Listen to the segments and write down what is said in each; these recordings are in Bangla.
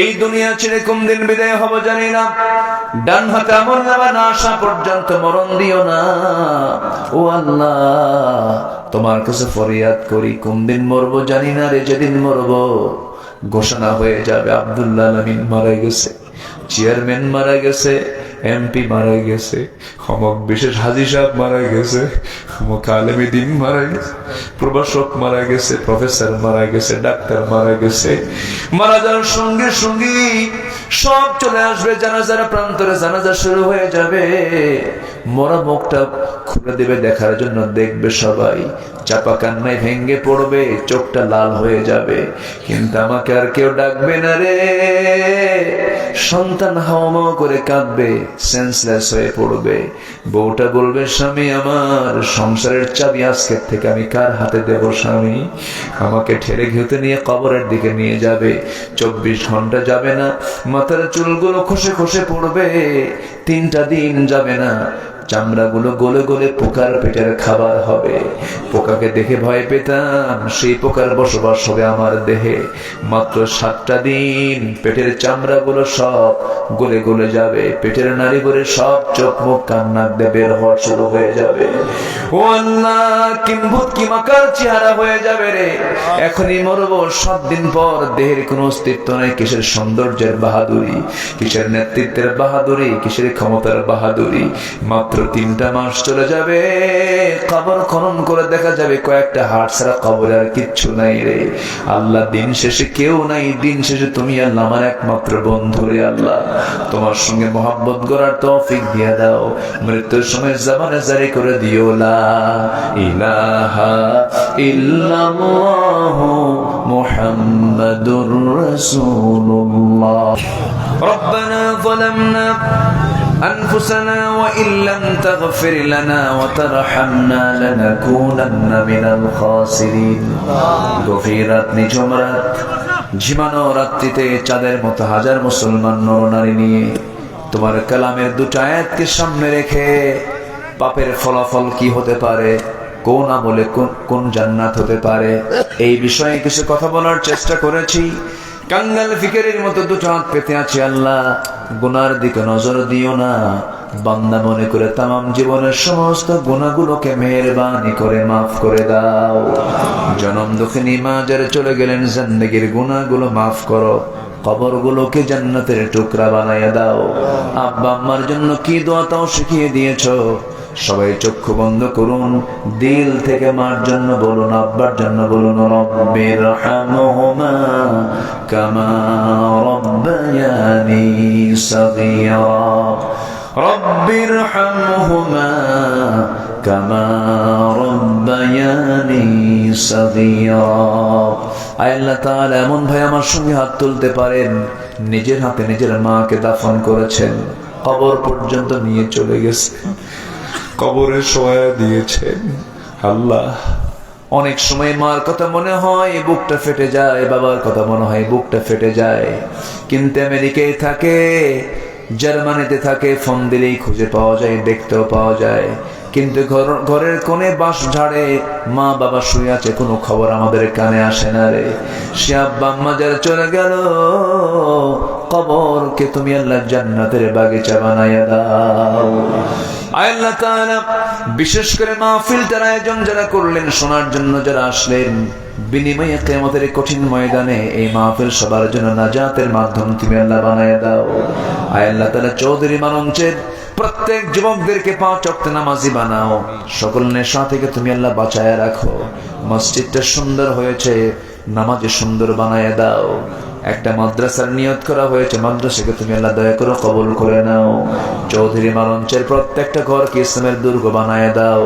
এই দুনিয়া ছেড়ে কোন দিন বিদায় হব জানি না। ডান হাতে আমার নামা না আসা পর্যন্ত মরণ দিও না। ও আল্লাহ, তোমার কাছে ফরিয়াদ করি, কোন দিন মরবো জানি না রে, যেদিন মরবো। ঘোষণা হয়ে যাবে, আবদুল্লাহ মারা গেছে, চেয়ারম্যান মারা গেছে এমপি মারা গেছে অমক বিশেষ হাজি সাহেব মারা গেছে অমক আলেমী দিন মারা গেছে, প্রভাষক মারা গেছে, প্রফেসর মারা গেছে, ডাক্তার মারা গেছে। মারা যাওয়ার সঙ্গে সঙ্গে সব চলে আসবে, জানাজার প্রান্তরে জানাজা শুরু হয়ে যাবে। মরা মুখটা খুলে দেবে, দেখার জন্য দেখবে সবাই। চাপা কান্নায় ভেঙ্গে পড়বে, চোখটা লাল হয়ে যাবে। কিন্তু আমাকে আর কেউ ডাকবে না রে। সন্তান হাওয়া করে কাঁদবে সেন্সলেস হয়ে পড়বে। বউটা বলবে, স্বামী আমার, সংসারের চাবি আজকের থেকে আমি কার হাতে দেব স্বামী? আমাকে ঠেলে ঘেউতে নিয়ে কবরের দিকে নিয়ে যাবে। চব্বিশ ঘণ্টা যাবে না, মাথার চুলগুলো খসে খসে পড়বে, তিনটা দিন যাবে না। চামড়াগুলো গলে গলে পোকার পেটের খাবার হবে। পোকাকে দেখে ভয় পেতাম, সেই পোকার বসবাস হবে আমার দেহে। মাত্র সাতটা দিন পেটের চামড়াগুলো সব গলে গলে যাবে। পেটের নারী করে সব চোখ মুখ কান্নাক দিয়ে বের হওয়া শুরু হয়ে যাবে। ও আল্লাহ কিম্ভূত কিমাকার চেহারা হয়ে যাবে রে। এখনই মরবো, সাত দিন পর দেহের কোনো অস্তিত্ব নাই, কিসের সৌন্দর্যের বাহাদুরি, কিসের নেতৃত্বের বাহাদুরি, কিসের ক্ষমতার বাহাদুরি। মাত্র তিনটা মাস চলে যাবে কবর খনন করে দেখা যাবে কয়েকটা হাট ছাড়া কবরে আর কিচ্ছু নাই রে আল্লাহ দিন শেষে কেউ নাই দিন শেষে তুমি আল্লাহ আমার একমাত্র বন্ধু রে আল্লাহ তোমার সঙ্গে মোহাব্বত করার তৌফিক দিয়ে দাও মৃত্যুর সময় জামানে জারি করে দিও লা ইলাহা ইল্লাল্লাহ মুহাম্মাদুর রাসূলুল্লাহ ربنا ظلمنا أنفسنا وإن لم تغفر لنا وترحمنا لنكونن من الخاسرين গভীরাত নিঝুম রাত ঝিমানো রাত্রিতে চাঁদের মতো হাজার মুসলমান নরনারী নিয়ে তোমার কালামের দুটো আয়াতকে সামনে রেখে পাপের ফলাফল কি হতে পারে কোন আমলে কোন কোন জান্নাত হতে পারে এই বিষয়ে কিছু কথা বলার চেষ্টা করেছি কাঙ্গাল ফিকেরের মতো দুটো হাত পেতে আছি আল্লাহ গুনার দিকে নজর দিও না। বান্দা মনে করে তাম জীবনের সমস্ত গুণাগুলোকে মেহরবানি করে মাফ করে দাও। জনম দুঃখিনী মা যারা চলে গেলেন, জিন্দগির গুণাগুলো মাফ করো। কবরগুলোকে জান্নাতের টুকরা বানাইয়া দাও। আব্বা আম্মার জন্য কি দোয়া তাও শিখিয়ে দিয়েছ? সবাই চক্ষু বন্ধ করুন। দিল থেকে মার জন্য বলুন, আব্বার জন্য বলুন এমন ভাই আমার সঙ্গে হাত তুলতে পারেন। নিজের হাতে নিজের মাকে দাফন করেছেন। কবর পর্যন্ত নিয়ে চলে গেছে কবরে সহায় দিয়েছেন আল্লাহ, অনেক সময় মার কথা মনে হয়, বুকটা ফেটে যায়, বাবার কথা মনে হয়, বুকটা ফেটে যায়। কিন্তু আমেরিকায় থাকে, জার্মানিতে থাকে, ফোন দিলেই খুঁজে পাওয়া যায়, দেখতেও পাওয়া যায়। কিন্তু ঘর- ঘরের কোণে বাঁশ ঝাড়ে, মা বাবা শুয়ে আছে, কোনো খবর আমাদের কানে আসে না রে। সে আব্বা আম্মা যারা চলে গেল কবরকে তুমি আল্লাহ জান্নাতের বাগিচা বানাইয়া দাও। আল্লাহ তাআলা, বিশেষ করে মাহফিল মাহফিলটার আয়োজন যারা করলেন, শোনার জন্য যারা আসলেন, বিনিময়ে কেমতের কঠিন ময়দানে এই মাহফিল সবার জন্য নাজাতের মাধ্যম তুমি আল্লাহ বানায় দাও। আয় আল্লাহ তাআলা, চৌধুরী মানঞ্চের প্রত্যেক যুবকদেরকে পাঁচ অক্ট নামাজি বানাও। সকল নেশা থেকে তুমি আল্লাহ বাঁচায় রাখো। মসজিদটা সুন্দর হয়েছে, নামাজে সুন্দর বানায় দাও। একটা মাদ্রাসার নিয়ত করা হয়েছে, মাদ্রাসাকে তুমি আল্লাহ দয়া করে কবল করে নাও। চৌধুরী মালঞ্চের প্রত্যেকটা ঘরকে ইসলামের দুর্গ বানায় দাও।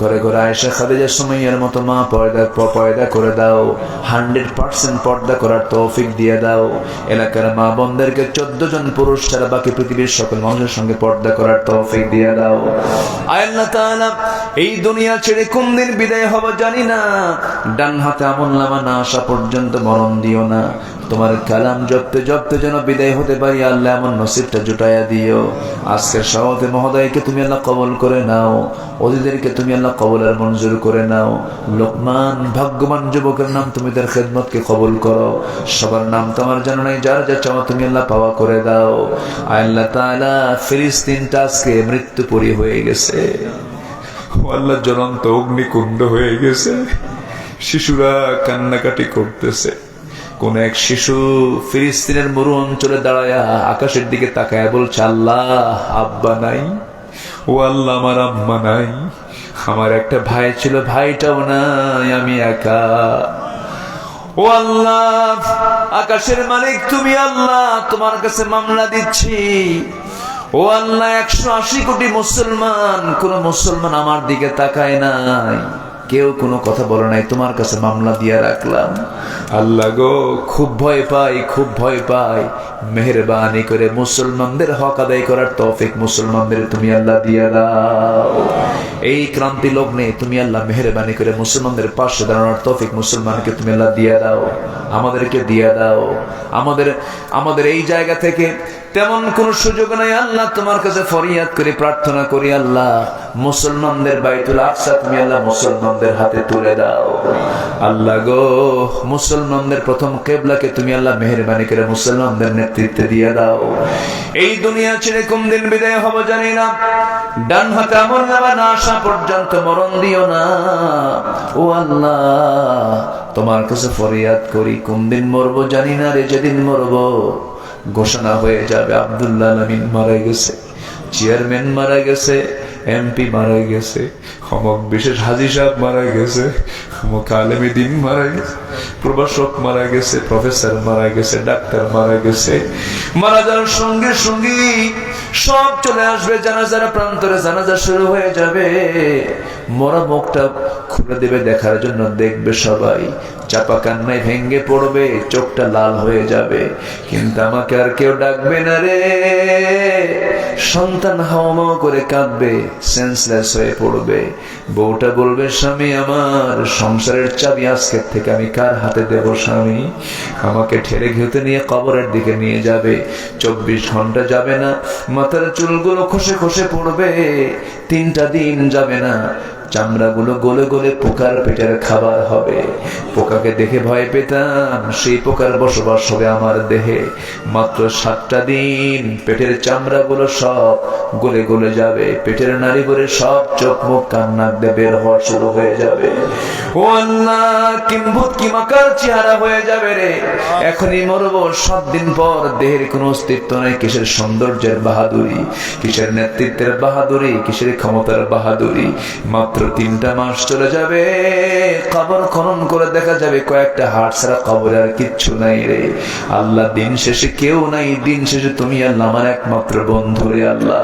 ঘরে ঘরে আয়সা খাদিজার সময়ের মতো মা পয়দা পয়দা করে দাও। হান্ড্রেড পার্সেন্ট পর্দা করার তৌফিক দিয়ে দাও। এলাকার মা বোনদেরকে চোদ্দ জন পুরুষ ছাড়া বাকি পৃথিবীর সকল মানুষের সঙ্গে পর্দা করার তৌফিক দিয়ে দাও। এই দুনিয়া ছেড়ে কোন দিন বিদায় হব জানি না। ডান হাতে আমল নামা না আসা পর্যন্ত মরণ দিও না। তোমার কালাম জপতে জপতে যেন বিদায় হতে পারি, আল্লাহ এমন নসিবটা জুটাইয়া দিও। আজকের সভাপতি মহোদয়কে তুমি আল্লাহ কবল করে নাও অতিদেরকে তুমি আল্লাহ কবলের মঞ্জুর করে নাও। লোকমান, ভাগ্যবান যুবকের নাম তুমি তার খেদমতকে কবল করো। সবার নাম তোমার জানো নাই, যার যা চাওয়া তুমি আল্লাহ পাওয়া করে দাও। আল্লাহ তাআলা ফিলিস্তিনটা আজকে মৃত্যুপুরী হয়ে গেছে। আল্লাহ, জ্বলন্ত অগ্নিকুণ্ড হয়ে গেছে। শিশুরা কান্নাকাটি করতেছে। কোন এক শিশু ফিলিস্তিনের মরু অঞ্চলে দাঁড়ায় আকাশের দিকে তাকায় বলছে, আল্লাহ, আব্বা নাই, ও আল্লাহ আমার আম্মা নাই, আমার একটা ভাই ছিল, ভাইটাও নাই, আমি একা। ও আল্লাহ, আকাশের মালিক তুমি, আল্লাহ, তোমার কাছে মামলা দিচ্ছি। ও আল্লাহ, একশো আশি কোটি মুসলমান, কোন মুসলমান আমার দিকে তাকায় নাই, কেউ কোনো কথা বলে নাই, তোমার কাছে মামলা দিয়ে রাখলাম। আল্লাহ গো, খুব ভয় পাই, খুব ভয় পাই। মেহরবানি করে মুসলমানদের হক আদায় করার তৌফিক মুসলমানদের তুমি আল্লাহ দিয়ে দাও। এই ক্রান্তি লগ্নে তুমি আল্লাহ মেহরবানি করে মুসলমানদের পাশে দাঁড়ানোর তৌফিক মুসলমানকে তুমি আল্লাহ দিয়ে দাও, আমাদেরকে দিয়ে দাও। আমাদের আমাদের এই জায়গা থেকে তেমন কোন সুযোগ নাই, আল্লাহ তোমার কাছে ফরিয়াদ করি, প্রার্থনা করি, আল্লাহ মুসলমানদের বাইতুল আকসা তুমি আল্লাহ মুসলমানদের হাতে তুলে দাও। আল্লাহ গো মুসলমানদের প্রথম কেবলাকে তুমি আল্লাহ মেহরবানি করে মুসলমানদের নেতৃত্বে দিয়ে দাও। এই দুনিয়া ছেড়ে কোন দিন বিদায় হব জানি না। ডান হাতে আমল নামা না আসা পর্যন্ত মরণ দিও না। ও আল্লাহ, তোমার কাছে ফরিয়াদ করি, কোন দিন মরবো জানি না রে, যেদিন মরবো। ঘোষণা হয়ে যাবে, আবদুল্লাহ আলমিন মারা গেছে, চেয়ারম্যান মারা গেছে এমপি মারা গেছে অমক বিশেষ হাজি সাহেব মারা গেছে অমক আলেমী দিন মারা গেছে প্রভাষক মারা গেছে, প্রফেসর মারা গেছে, ডাক্তার মারা গেছে। মারা যাওয়ার সঙ্গে সঙ্গে সব চলে আসবে, জানাজার প্রান্তরে জানাজা শুরু হয়ে যাবে। মরা মুখটা খুলে দেবে দেখার জন্য, দেখবে সবাই। চাপা কান্নায় ভেঙ্গে পড়বে, চোখটা লাল হয়ে যাবে। কিন্তু আমাকে আর কেউ ডাকবে না রে। সন্তান হাওয়া করে কাঁদবে সেন্সলেস হয়ে পড়বে। বউটা বলবে, স্বামী আমার, সংসারের চাবি আজকের থেকে আমি কার হাতে দেব স্বামী? আমাকে ঠেলে ঘেউতে নিয়ে কবরের দিকে নিয়ে যাবে। চব্বিশ ঘণ্টা যাবে না। মাথার চুলগুলো খসে খসে পড়বে। তিনটা দিন যাবে না। চামড়াগুলো গলে গলে পোকার পেটের খাবার হবে। পোকাকে দেখে ভয় পেতাম, সেই পোকার বসবাস হবে আমার দেহে। মাত্র সাতটা দিন পেটের চামড়াগুলো সব গলে গলে যাবে। পেটের নারী করে সব চোখ মুখ কান্নাক দিয়ে হওয়া শুরু হয়ে যাবে। কিম্ভূত কিমাকার চেহারা হয়ে যাবে রে। এখনই মরবো সাত দিন পর দেহের কোনো অস্তিত্ব নেই। কিসের সৌন্দর্যের বাহাদুরি? কিসের নেতৃত্বের বাহাদুরি? কিসের ক্ষমতার বাহাদুরি মাত্র তিনটা মাস চলে যাবে। কবর খনন করে দেখা যাবে কয়েকটা হাট ছাড়া কবরে আর কিচ্ছু নাই রে। আল্লাহ দিন শেষে কেউ নাই, দিন শেষে তুমি আল্লাহ, আমার একমাত্র বন্ধু রে আল্লাহ।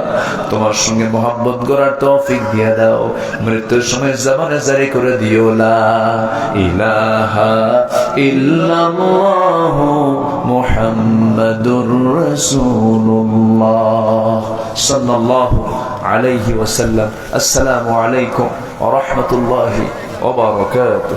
তোমার সঙ্গে মোহাম্মত গড়ার তৌফিক দিয়ে দাও, মৃত্যুর সময় জামানে জারি করে দিও, লা ইলাহা ইল্লাল্লাহ সাল্লাল্লাহু عليه وسلم. السلام عليكم ورحمة الله وبركاته.